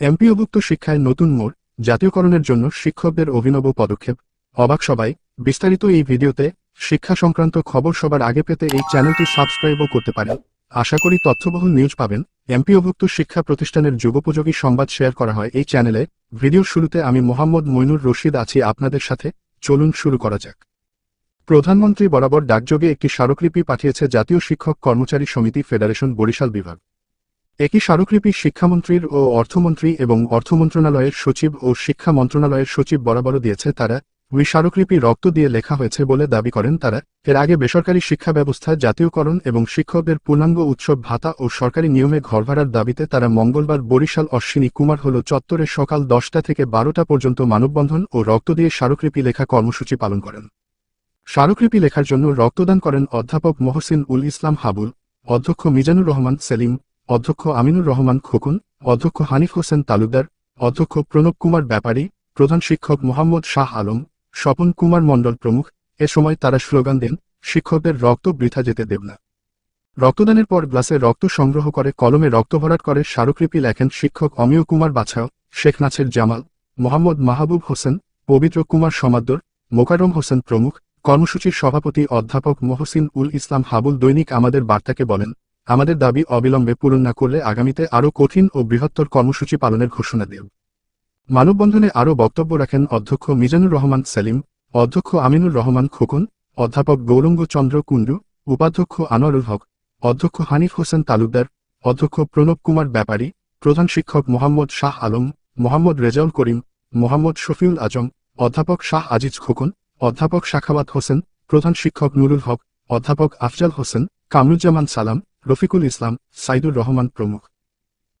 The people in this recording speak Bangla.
এমপিওভুক্ত শিক্ষায় নতুন মোড়, জাতীয়করণের জন্য শিক্ষকদের অভিনব পদক্ষেপ। অবাক সবাই, বিস্তারিত এই ভিডিওতে শিক্ষা সংক্রান্ত খবর সবার আগে পেতে এই চ্যানেলটি সাবস্ক্রাইবও করতে পারেন। আশা করি তথ্যবহুল নিউজ পাবেন। এমপিওভুক্ত শিক্ষা প্রতিষ্ঠানের যুগোপযোগী সংবাদ শেয়ার করা হয় এই চ্যানেলে। ভিডিওর শুরুতে আমি মোহাম্মদ মইনুর রশিদ আছি আপনাদের সাথে। চলুন শুরু করা যাক। প্রধানমন্ত্রী বরাবর ডাকযোগে একটি স্মারকলিপি পাঠিয়েছে জাতীয় শিক্ষক কর্মচারী সমিতি ফেডারেশন বরিশাল বিভাগ। একই স্মারকলিপি শিক্ষামন্ত্রীর ও অর্থমন্ত্রী এবং অর্থ মন্ত্রণালয়ের সচিব ও শিক্ষা মন্ত্রণালয়ের সচিব বরাবরও দিয়েছে তারা। ওই স্মারকলিপি রক্ত দিয়ে লেখা হয়েছে বলে দাবি করেন তারা। এর আগে বেসরকারি শিক্ষা ব্যবস্থা, জাতীয়করণ এবং শিক্ষকদের পূর্ণাঙ্গ উৎসব ভাতা ও সরকারি নিয়মে ঘরভাড়ার দাবিতে তারা মঙ্গলবার বরিশাল অশ্বিনী কুমার হল চত্বরে সকাল দশটা থেকে বারোটা পর্যন্ত মানববন্ধন ও রক্ত দিয়ে স্মারকলিপি লেখা কর্মসূচি পালন করেন। স্মারকলিপি লেখার জন্য রক্তদান করেন অধ্যাপক মহসিন উল ইসলাম হাবুল, অধ্যক্ষ মিজানুর রহমান সেলিম অধ্যক্ষ আমিনুর রহমান খোকন, অধ্যক্ষ হানিফ হোসেন তালুকদার, অধ্যক্ষ প্রণব কুমার ব্যাপারী, প্রধান শিক্ষক মোহাম্মদ শাহ আলম, স্বপন কুমার মণ্ডল প্রমুখ, এ সময় তারা স্লোগান দেন, শিক্ষকদের রক্ত বৃথা যেতে দেব না। রক্তদানের পর গ্লাসে রক্ত সংগ্রহ করে কলমে রক্ত ভরাট করে স্মারকলিপি লেখেন শিক্ষক অমিয় কুমার বাছাও, শেখ নাছের জামাল, মোহাম্মদ মাহবুব হোসেন, পবিত্র কুমার সমাদ্দর মোকারম হোসেন প্রমুখ, কর্মসূচির সভাপতি অধ্যাপক মহসিন উল ইসলাম হাবুল দৈনিক আমাদের বার্তাকে বলেন। আমাদের দাবি অবিলম্বে পূরণ না করলে আগামীতে আরও কঠিন ও বৃহত্তর কর্মসূচি পালনের ঘোষণা দেব। মানববন্ধনে আরও বক্তব্য রাখেন অধ্যক্ষ মিজানুর রহমান সেলিম, অধ্যক্ষ আমিনুর রহমান খোকন, অধ্যাপক গৌরঙ্গ চন্দ্র কুণ্ডু, উপাধ্যক্ষ আনোয়ারুল হক, অধ্যক্ষ হানিফ হোসেন তালুকদার, অধ্যক্ষ প্রণব কুমার ব্যাপারী, প্রধান শিক্ষক মোহাম্মদ শাহ আলম, মোহাম্মদ রেজাউল করিম, মোহাম্মদ শফিউল আজম, অধ্যাপক শাহ আজিজ খোকন, অধ্যাপক শাখাবাত হোসেন, প্রধান শিক্ষক নুরুল হক, অধ্যাপক আফজাল হোসেন, কামরুজ্জামান সালাম রফিকুল ইসলাম সাইদুর রহমান প্রমুখ।